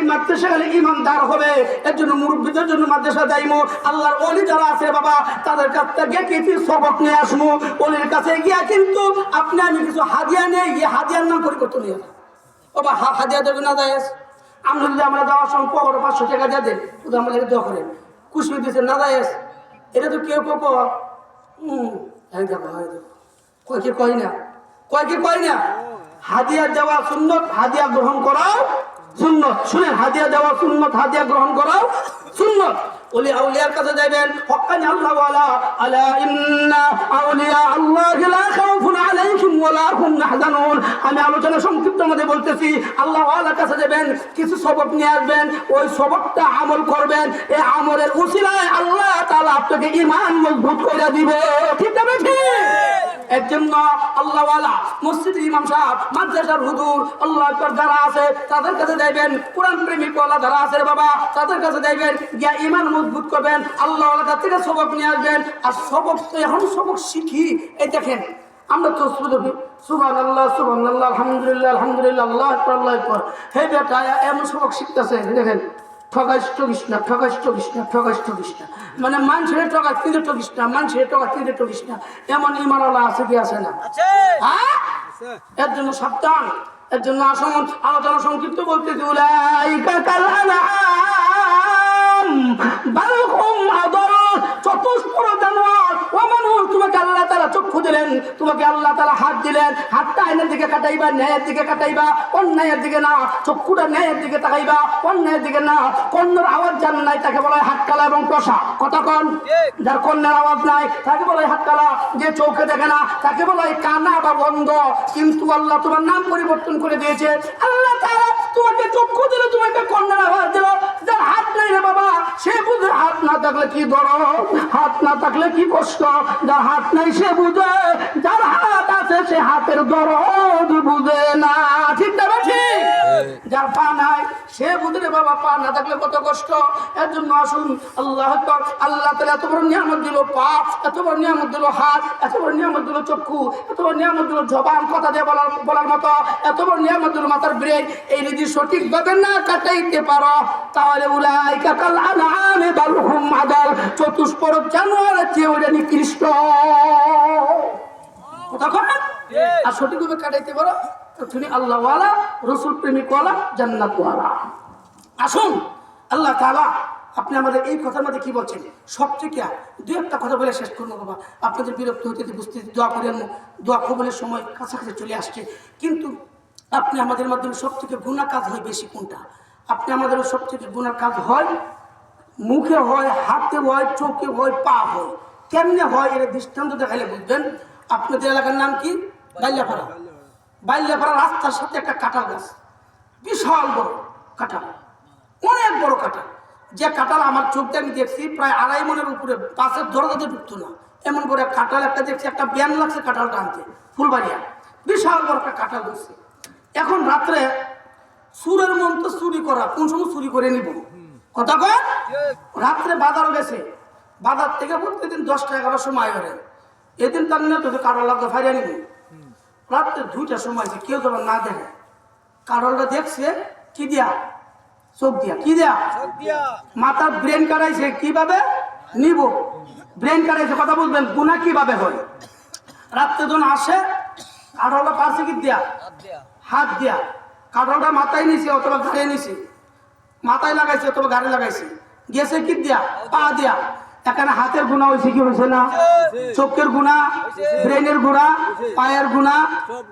এই মাদ্রাসা গেলে ইমানদার হবে। এর জন্য মুরব্বীদের জন্য মাদ্রাসা যাইমো। আল্লাহর অলি যারা আছে বাবা তাদের কাছ থেকে কিছু সবক নিয়ে আসব অলির কাছে গিয়া কিন্তু আপনি আমি কিছু হাদিয়া নেই গিয়ে হাদিয়ার নাম পরিবর্তন নিয়ে। বাবা হা হাদিয়া দেবে না দেয় আমরা যদি আমরা যাওয়ার সময় পকেটে পাঁচশো টাকা দিয়ে দেন। শুধু আমাদের দোয়া করেন। খুশি দিচ্ছে না দেয় এটা তো কেউ কেউ কয়, দেখো দেখো। কয় কি কয় না? কয় কি কয় না? হাদিয়া দেওয়া সুন্নত হাদিয়া গ্রহণ করাও সুন্নত। শুনেন হাদিয়া দেওয়া, সুন্নত হাদিয়া গ্রহণ করাও সুন্নত। ওলি আউলিয়ার কাছে যাবেন হক্কানি আল্লাহ ওয়ালা, আলা ইন্না আউলিয়া আল্লাহ লা খাউফুন আলাইহিম ওয়ালা হুম ইয়াহজানুন। আমি আলোচনা সংক্ষিপ্ত মধ্যে বলতেছি, আল্লাহ ওয়ালার কাছে যাবেন, কিছু সবক নিয়ে আসবেন, ওই সবকটা আমল করবেন এই আমলের উসিলায় আল্লাহ তাআলা আপনাকে ঈমান মজবুত করে দিবে। ঠিক আছে ঠিক? এর জন্য আল্লাহওয়ালা মসজিদের ইমাম সাহেব, মাদ্রাসার হুজুর আল্লাহ যারা আছে, তাদের কাছে যাইবেন। কোরআন প্রেমিক ওয়ালা যারা আছে বাবা, তাদের কাছে যাইবেন, গিয়া ইমান মজবুত করবেন আল্লাহ কাছ থেকে সবক নিয়ে আসবেন। আর সবক, এখন সবক শিখি, এই দেখেন, আমরা তো সুবান আল্লাহ সুবান আল্লাহ আলহামদুলিল্লাহ আলহামদুলিল্লাহ, আল্লাহ আল্লাহ হে বেটা এমন সবক শিখতেছে, দেখেন। ঠগাইস ঠগিস না ঠগাইস ঠগিস না ঠগাইস ঠগিস না। মানে মানুষের ঠগাই কিন্তু ঠগিস না মানুষের কিন্তু ঠগিস না। এমন ইমানওয়ালা আছে কি আছে না? হ্যাঁ? এর জন্য সাবধান এর জন্য আসন আলোচনা সংক্ষিপ্ত বলতেছি উলাইকা কাল আনআম বাল চতুষ্পর জানোয়ার ও মানুষ তোমাকে আল্লাহ চক্ষু দিলেন, তোমাকে আল্লাহ তাআলা হাত দিলেন, হাতটা আইনের দিকে কাটাইবা, ন্যায়ের দিকে কাটাইবা, অন্যায়ের দিকে না, চক্ষুটা ন্যায়ের দিকে তাকাইবা, অন্যায়ের দিকে না, কন্যার আওয়াজ জান নাই, তাকে বলা হয় হাতকালা এবং কষা। কন? যার কন্যার আওয়াজ নাই, তাকে বলা হয় হাতকালা যে চৌকে দেখে না, তাকে বলা হয় কানা বা বন্ধ কিন্তু আল্লাহ তোমার নাম পরিবর্তন করে দিয়েছে। আল্লাহ তোমাকে চক্ষু দিল, তোমাকে কন্যার আওয়াজ দিল। যার হাত নাই রে বাবা। সে বুঝে হাত না থাকলে কি দরদ? হাত না থাকলে কি কষ্ট? যার হাত নাই সে বুঝে, যার হাত আছে সে হাতের দরদ বুঝে না। ঠিক না যার পা নাই সে বুঝে রে বাবা, পা না থাকলে কত কষ্ট? এর জন্য আসুন, আল্লাহ আল্লাহ এত বড় নিয়ামত দিল পা এত বড় নিয়ামত দিল হাত, এত বড় নিয়ামত দিল চক্ষু, এত বড় নিয়ামত দিল জবান, কথা দিয়ে বলার বলার মতো, এত বড় নিয়ামত দিল মাথার ব্রেন এই যদি সঠিকভাবে না কাটাইতে পারো, তাহলে উলাই কাকাল আনামে বালহুম আদাল চতুষ্পর জানোয়ারের চেয়ে ওটা নিকৃষ্ট। কথা কন? আর সঠিকভাবে কাটাইতে পারো? তো তুমি আল্লাহওয়ালা রসুল প্রেমিকওয়ালা জান্নাতওয়ালা। আসুন আল্লাহ তাআলা আপনি আমাদের এই কথার মধ্যে কি বলছেন? সব থেকে দু একটা কথা বলে শেষ করব বাবা। আপনাদের বিরক্ত হতে হতে বুঝতে দোয়া করেন দোয়া কবলের সময় কাছাকাছি চলে আসছে। কিন্তু আপনি আমাদের মাধ্যমে সব থেকে গুণা কাজ হয় বেশি কোনটা? আপনি আমাদের সব থেকে গুণার কাজ হয়, মুখে হয়, হাতে হয়, চোখে হয়, পা হয়। কেমনে হয় এর দৃষ্টান্ত দেখালে বুঝবেন? আপনাদের এলাকার নাম কি? বাল্যাপাড়া। বাল্যাপাড়া রাস্তার সাথে একটা কাঁঠাল গাছ। বিশাল বড় কাঁঠাল। অনেক বড় কাঁঠাল। যে কাঁঠাল আমার চোখ দিয়ে আমি দেখছি, প্রায় আড়াই মনের উপরে বাসের দরজাতে ঢুকতো না। এমন করে কাঁঠাল একটা দেখছি, একটা ব্যান লাগছে কাঁঠালটা আনতে, ফুলবাড়িয়া। বিশাল বড় একটা কাঁঠাল ধরছে। এখন রাত্রে সুরের মন তো চুরি করা কোন সময় চুরি করে নিব? কথা কয়? রাত্রে বাজার গেছে বাজার থেকে প্রতিদিন দশটা এগারো সময় করে এদিন তার না তোকে কারও লাগতে ফাইরা নিব। রাত্রে দুইটার সময় যে কেউ তোমার না দেখে। কারোটা দেখছে কি দিয়া? চোখ দিয়া। কি দিয়া? মাথার ব্রেন কাটাইছে কীভাবে? নিব। ব্রেন কাটাইছে কথা বলবেন গুণা কীভাবে হয়? রাত্রে যখন আসে কাঠলটা পারছে কি দিয়া। হাত দিয়া। কাঠলটা মাথায় নিছে, অথবা ঘাড়ে নিছে। মাথায় লাগাইছে অথবা ঘাড়ে লাগাইছে। গেছে কি দিয়া? পা দিয়া। এখানে হাতের গুণা হয়েছে কি হয়েছে না? চোখের গুণা, ব্রেনের গুণা, পায়ের গুণা।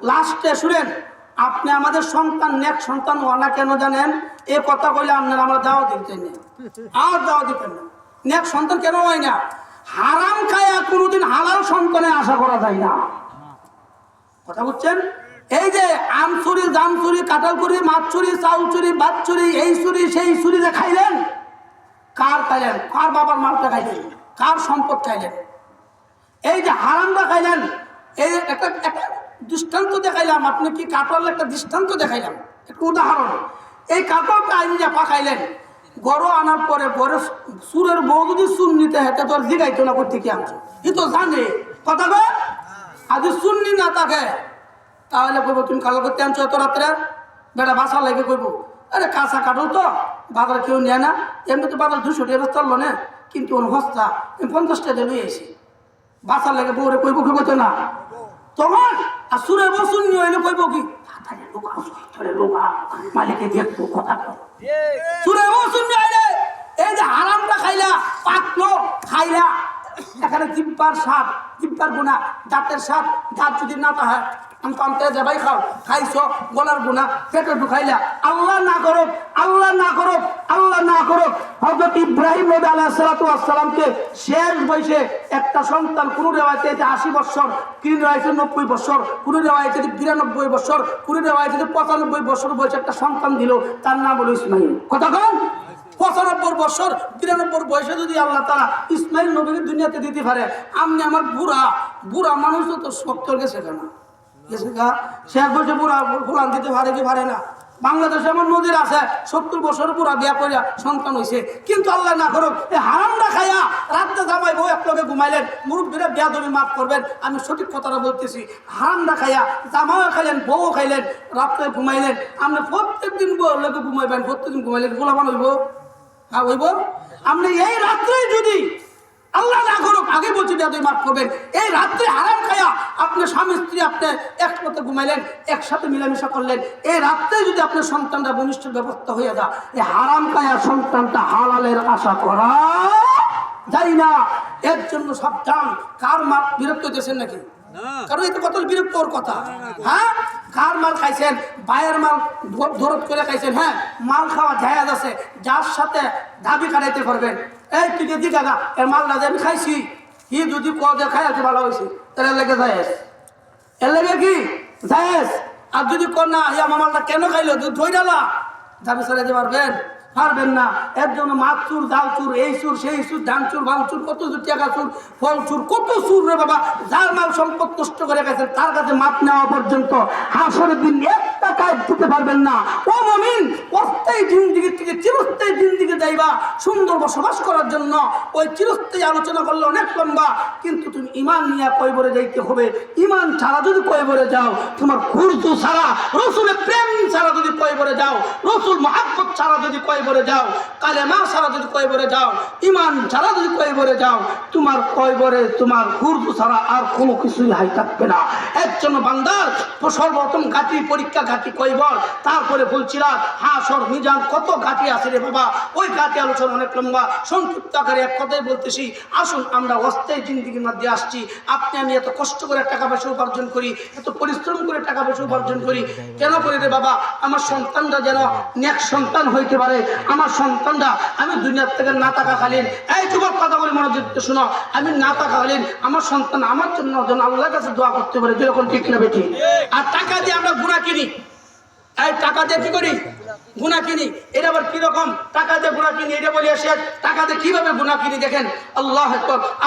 লাস্টে শুনেন, আপনি আমাদের সন্তান, নেক সন্তান হওয়া না কেন জানেন? এ কথা কইলে আপনারা আমরা দাওয়া দিতেন না। আর দাওয়া দিতেন না। নেক সন্তান কেন হয় না? হারাম খায়া কোনোদিন হালাল সন্তানে আশা করা যায় না। কথা বুঝছেন? এই যে আম চুরি জাম চুরি কাঁঠাল চুরি মাছ চুরি চাউল চুরি ভাত চুরি এই চুরি সেই চুরি যে খাইলেন কার খাইলেন? কার বাবার মালটা খাইলেন? কার সম্পদ খাইলেন? এই যে হারামটা খাইলেন এই একটা একটা দৃষ্টান্ত দেখাইলাম আপনি কি কাঁঠাল একটা দৃষ্টান্ত দেখাইলাম? একটা উদাহরণ। এই কাঁঠালটা আইন যে পাকাইলেন গড় আনার পরে গড়ে সুরের বউ যদি সুন নিতে হেঁটে তোর জিগাইতো না করতে কি আনছো? ই তো জানে। কথা কয়? আজ শুননি না তাকে তাহলে কইব, তুমি কালো করতে আনছো এত রাত্রে? বেটা বাসা লাগে কইব। আরে কাঁচা কাঠো তো, বাজার কেউ নেয় না। এমনি তো বাজার দুশো টাকা চলল না, কিন্তু ওর হস্তা, আমি পঞ্চাশ টাকা লই এসি বাসার লাগে বউরে কইব কি কইতো না। তখন, আর সুরে বসুন নিয়ে হইলে কইব কি কথা যে খাইলা খাইলা সাপ দাঁতের সাপ দাঁত যদি না তাহার আমি যাবাই খাও গলার আল্লাহ না আল্লাহ না আল্লাহ না ইব্রাহিম সালাতামকে শেষ একটা সন্তান কোন রেওয়ায়তে আশি বছর কোন রেওয়ায়তে নব্বই বছর, কোন রেওয়ায়তে বিরানব্বই বছর, কোন রেওয়ায়তে পঁচানব্বই বছর বয়সে একটা সন্তান দিল, তার নাম হলো ইসমাইল। কথা কন? পঁচানব্বই বছর তিরানব্বই বয়সে যদি আল্লাহ তারা ইসমাইল নবীকে দুনিয়াতে দিতে পারে আমি আমার বুড়া বুড়া মানুষ তো সত্তর গেছে কেন? শেষ বয়সে বুড়া ফুলান দিতে পারে কি পারে না? বাংলাদেশে এমন নদীর আছে, সত্তর বছর বুড়া বিয়া করিয়া সন্তান হয়েছে কিন্তু আল্লাহ না করুক, এই হারামটা খাইয়া রাত্রে জামাই বউ এক লগে ঘুমাইলেন, মুরব্বীরা বিয়া তুমি মাফ করবেন, আমি সঠিক কথাটা বলতেছি। হারামটা খাইয়া জামাও খাইলেন বউ খাইলেন, রাত্রে ঘুমাইলেন। আপনি প্রত্যেক দিন লগে ঘুমাইবেন, প্রত্যেকদিন ঘুমাইলেন গোলামান হইব? হ্যাঁ হইব? আপনি এই রাত্রে যদি আল্লাহ না করুক আগে বলছি তুই মাফ করবেন। এই রাত্রে হারাম খায়া আপনি স্বামী স্ত্রী আপনি একসাথে ঘুমাইলেন একসাথে মিলামিশা করলেন। এই রাত্রে যদি আপনার সন্তানটা বনিষ্ঠের ব্যবস্থা হয়ে যা এই হারাম খায়া সন্তানটা হালালের আশা করা যাই না। এর জন্য সাবধান। কার মার বিরক্ত হইতেছেন নাকি? কারণ এটা কত বিরক্ত ওর কথা। হ্যাঁ? কার মাল খাইছেন? বায়ের মাল ধরত করে খাইছেন হ্যাঁ? মাল খাওয়া জায়াজ আছে। যার সাথে দাবি কাটাইতে পারবেন। এই তুই দি কাকা, এর মাল না যে আমি খাইছি, ই যদি কদে খাই আছে ভালো হয়েছে তাহলে লেগে জায়েজ। এর লেগে কি? জায়েজ। আর যদি কর না ইয়া মামালটা কেন খাইলো? তুই ধই ডালা দাবি চালাইতে পারবেন? পারবেন না। এর জন্য মাছ চুর, জাল চুর, এই চুর, সেই চুর, ধান চুর চুর, কত চুর চুর, ফল চুর, কত চুর রে বাবা। যার মাল সম্পদ নষ্ট করে গেছে, তার কাছে মাপ নেওয়া পর্যন্ত হাসরের দিন একটা কাজ দিতে পারবেন না। ও মমিন, অস্থায়ী জিন্দিগি থেকে চিরস্থায়ী জিন্দিগি যাইবা, সুন্দর বসবাস করার জন্য। ওই চিরস্থায়ী আলোচনা করলে অনেক লম্বা, কিন্তু তুমি ইমান নিয়ে কয়বরে যাইতে হবে? ইমান ছাড়া যদি কয়বরে যাও, তোমার খুরজু ছাড়া, রসুলের প্রেম ছাড়া যদি কয়বরে যাও মহাব্বত ছাড়া যদি কয়বরে যাও, কালেমা ছাড়া যদি কয়বরে যাও ইমান ছাড়া যদি কয়বরে যাও, তোমার কয়বরে তোমার খুরজু ছাড়া আর কোনো কিছুই হাই থাকবে না। এর জন্য বান্দার সর্বপ্রথম ঘাটি, পরীক্ষা ঘাটি কয়বর তারপরে বলছিলাম হাসর, মিজান, কত ঘাটি আছে রে বাবা? ওই ঘাটি আলোচনা অনেক লম্বা, সংক্ষিপ্ত আকারে এক কথাই বলতেছি। আসুন, আমরা অস্থায়ী জিন্দিগির মধ্যে আসছি। আপনি আমি এত কষ্ট করে টাকা পয়সা উপার্জন করি, এত পরিশ্রম করে টাকা পয়সা উপার্জন করি, কেন করি রে বাবা? আমার সন্তানরা যেন নেক্সট সন্তান হইতে পারে, আমার সন্তানরা আমি দুনিয়ার থেকে না টাকা খালিন এই যুবক কথা বলে মনোযোগ শোনো, আমি না টাকা খালিন আমার সন্তান আমার জন্য যেন আল্লাহর কাছে দোয়া করতে পারে, যেরকম ঠিক না বেঠি আর টাকা দিয়ে আমরা গুণা কিনি। এই টাকা দিয়ে কি করি? গুণা কিনি। এটা আবার কীরকম টাকা দিয়ে গুণা কিনি, এটা বলি আসে, টাকা দিয়ে কীভাবে গুণা কিনি দেখেন? আল্লাহ।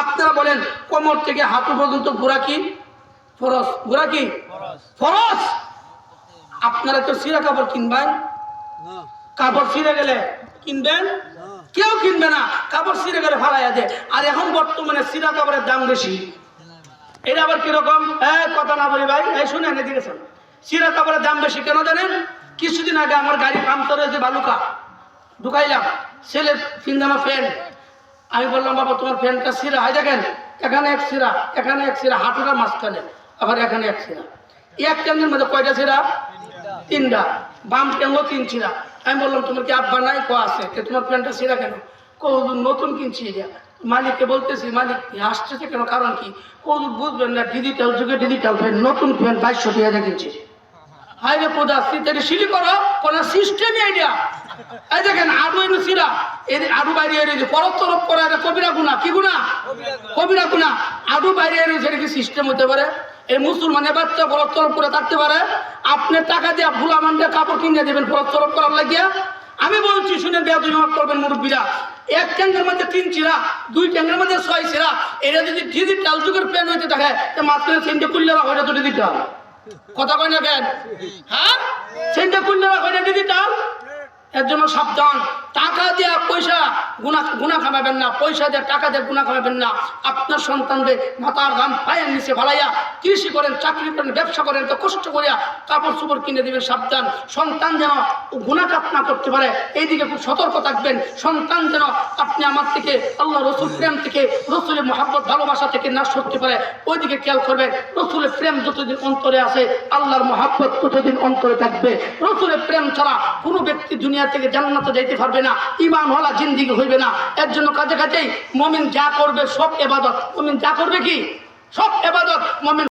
আপনারা বলেন, কোমর থেকে হাঁটু পর্যন্ত ঘোরা কি? ফরস ঘোরা কি? ফরস আপনারা তো সিরা কাপড় কিনবেন। কাপড় ছিঁড়ে গেলে কিনবেন? কেউ কিনবে না। কাপড় ছিঁড়ে গেলে ফালাইয়া দেয়। আর এখন বর্তমানে সিরা কাপড়ের দাম বেশি। এটা আবার কীরকম? এই কথা না বলি ভাই। এই শুনেন, এদিকে সিরা কাপড়ের দাম বেশি কেন জানেন? কিছুদিন আগে আমার গাড়ি পাম্পচার হয়েছে বালুকা, ঢুকাইলাম। ছেলে ফিন্দামা ফ্যান আমি বললাম, বাবা, তোমার ফ্যানটা সিরা হয় দেখেন, এখানে এক সিরা এখানে এক সিরা হাঁটুটার মাঝখানে। আবার এখানে এক সিরা এক ট্যাঙ্গের মধ্যে কয়টা সিরা তিনটা। বাম ট্যাঙ্গও তিন সিরা আমি বললাম তোমার কি আব্বা নাই কো আছে? তে তোমার প্যান্টটা সিরা কেন? কৌদুর নতুন কিনছি এটা। মালিককে বলতেছি মালিক আসতেছে কেন? কারণ কি? কৌদুর বুঝবেন না ডিজিটাল যুগে ডিজিটাল ফ্যান নতুন ফ্যান বাইশশো টাকা কিনছে। হাইরে পোদা সিটারি সিলি করো কোন সিস্টেমই আইডিয়া এই দেখেন আরু এনে সিরা এর আরু বাইরে এর যে পরত তরফ করা এটা কবিরা গুণা কি গুণা? কবিরা গুণা। আরু বাইরে এর সেটা কি সিস্টেম হতে পারে? এই মুসলমানের বাচ্চা পরত করে থাকতে পারে। আপনি টাকা দিয়ে ভুলা মানতে কাপড় কিনে দেবেন পরত তরফ করার লাগিয়া। আমি বলছি, শুনে মাপ করবেন মুরব্বীরা। এক ট্যাঙ্কের মধ্যে তিন চিরা, দুই ট্যাঙ্কের মধ্যে ছয় চিরা। এটা যদি ডিজিটাল যুগের প্যান হইতে থাকে, তো মাঝখানে তিনটে কুল্লে রাখা, এটা তো ডিজিটাল কথা কয় না কেন? হ্যাঁ? সেন্টা কুল্লে রাখা, এটা ডিজিটাল এর জন্য সাবধান। টাকা দিয়ে পয়সা গুণা গুণা খামাবেন না, পয়সা দিয়ে টাকা দিয়ে গুণা খামাবেন না। আপনার সন্তানদের মাথার গাম পায়ের নিচে ভালাইয়া কৃষি করেন, চাকরি করেন, ব্যবসা করেন, তো কষ্ট করিয়া কাপড় চোপড় কিনে দেবেন, সাবধান। সন্তান যেন গুণাঘাত না করতে পারে, এইদিকে খুব সতর্ক থাকবেন। সন্তান যেন আপনি আমার থেকে, আল্লাহ রসুল প্রেম থেকে, রসুলের মহাব্বত, ভালোবাসা থেকে নাশ করতে পারে, ওইদিকে খেয়াল করবেন, রসুলের প্রেম যতদিন অন্তরে আছে, আল্লাহর মহাব্বত ততদিন অন্তরে থাকবে। রসুলের প্রেম ছাড়া কোনো ব্যক্তি দুনিয়া থেকে জান্নাতে যাইতে পারবে না, ইমান হলা জিন্দিগি হইবে না। এর জন্য কাছে কাছেই মমিন যা করবে সব এবাদত। মমিন যা করবে কি? সব এবাদত মমিন